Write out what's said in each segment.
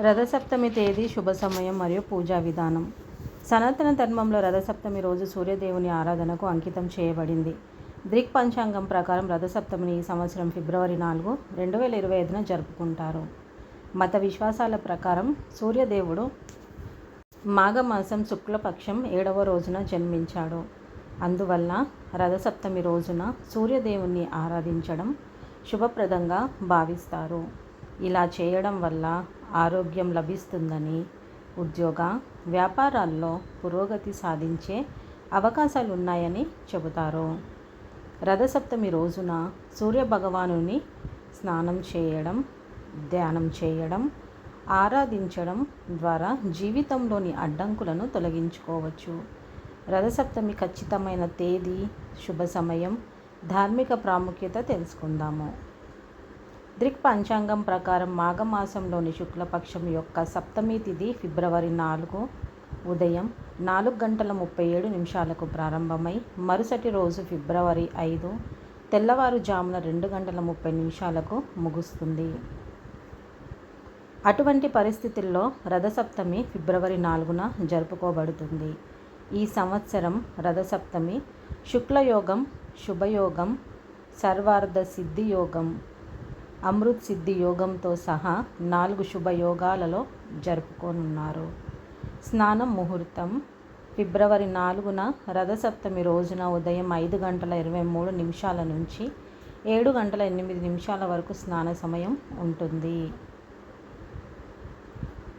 రథసప్తమి తేదీ శుభ సమయం మరియు పూజా విధానం. సనాతన ధర్మంలో రథసప్తమి రోజు సూర్యదేవుని ఆరాధనకు అంకితం చేయబడింది. ద్రిక్ పంచాంగం ప్రకారం రథసప్తమిని ఈ సంవత్సరం ఫిబ్రవరి నాలుగు రెండు వేల ఇరవై ఐదున జరుపుకుంటారు. మత విశ్వాసాల ప్రకారం సూర్యదేవుడు మాఘమాసం శుక్లపక్షం ఏడవ రోజున జన్మించాడు. అందువల్ల రథసప్తమి రోజున సూర్యదేవుణ్ణి ఆరాధించడం శుభప్రదంగా భావిస్తారు. ఇలా చేయడం వల్ల ఆరోగ్యం లభిస్తుందని ఉద్యోగ వ్యాపారాల్లో పురోగతి సాధించే అవకాశాలు ఉన్నాయని చెబుతారు. రథసప్తమి రోజున సూర్యభగవానుని స్నానం చేయడం ధ్యానం చేయడం ఆరాధించడం ద్వారా జీవితంలోని అడ్డంకులను తొలగించుకోవచ్చు. రథసప్తమి ఖచ్చితమైన తేదీ శుభ సమయం ధార్మిక ప్రాముఖ్యత తెలుసుకుందాము. దృక్ పంచాంగం ప్రకారం మాఘమాసంలోని శుక్లపక్షం యొక్క సప్తమి తిథి ఫిబ్రవరి నాలుగు ఉదయం నాలుగు గంటల ముప్పై ఏడు నిమిషాలకు ప్రారంభమై మరుసటి రోజు ఫిబ్రవరి ఐదు తెల్లవారుజామున రెండు గంటల ముప్పై నిమిషాలకు ముగుస్తుంది. అటువంటి పరిస్థితుల్లో రథసప్తమి ఫిబ్రవరి నాలుగున జరుపుకోబడుతుంది. ఈ సంవత్సరం రథసప్తమి శుక్లయోగం శుభయోగం సర్వార్థ సిద్ధి యోగం అమృత్ సిద్ధి యోగంతో సహా నాలుగు శుభయోగాలలో జరుపుకోనున్నారు. స్నానం ముహూర్తం ఫిబ్రవరి నాలుగున రథసప్తమి రోజున ఉదయం ఐదు గంటల ఇరవై మూడు నిమిషాల నుంచి ఏడు గంటల ఎనిమిది నిమిషాల వరకు స్నాన సమయం ఉంటుంది.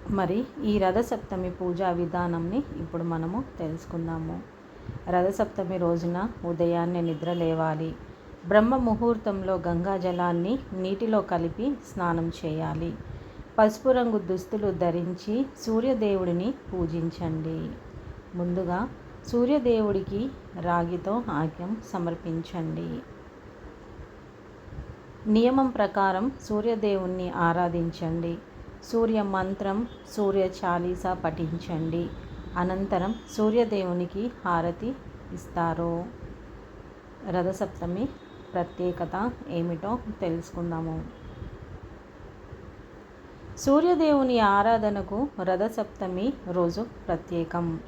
మరి ఈ రథసప్తమి పూజా విధానంని ఇప్పుడు మనము తెలుసుకుందాము. రథసప్తమి రోజున ఉదయాన్నే నిద్ర లేవాలి. బ్రహ్మ ముహూర్తంలో గంగా జలాన్ని నీటిలో కలిపి స్నానం చేయాలి. పసుపు రంగు దుస్తులు ధరించి సూర్యదేవుడిని పూజించండి. ముందుగా సూర్యదేవుడికి రాగితో ఆక్యం సమర్పించండి. నియమం ప్రకారం సూర్యదేవుణ్ణి ఆరాధించండి. సూర్య మంత్రం సూర్య చాలీస పఠించండి. అనంతరం సూర్యదేవునికి హారతి ఇస్తారు. రథసప్తమి ప్రత్యేకత ఏమిటో తెలుసుకుందాము. సూర్యదేవుని ఆరాధనకు రథసప్తమి రోజు ప్రత్యేకం.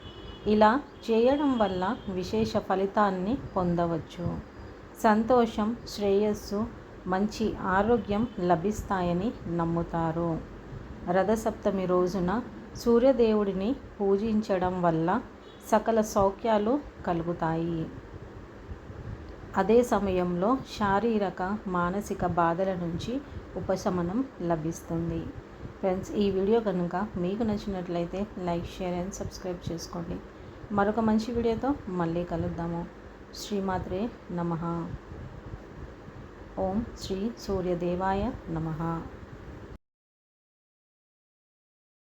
ఇలా చేయడం వల్ల విశేష ఫలితాన్ని పొందవచ్చు. సంతోషం శ్రేయస్సు మంచి ఆరోగ్యం లభిస్తాయని నమ్ముతారు. రథసప్తమి రోజున సూర్యదేవుడిని పూజించడం వల్ల సకల సౌఖ్యాలు కలుగుతాయి. అదే సమయంలో శారీరక మానసిక బాధల నుంచి ఉపశమనం లభిస్తుంది. ఫ్రెండ్స్ ఈ వీడియో కనుక మీకు నచ్చినట్లయితే లైక్ షేర్ అండ్ సబ్స్క్రైబ్ చేసుకోండి. మరొక మంచి వీడియోతో మళ్ళీ కలుద్దాము. శ్రీమాత్రే నమ. ఓం శ్రీ సూర్యదేవాయ నమ.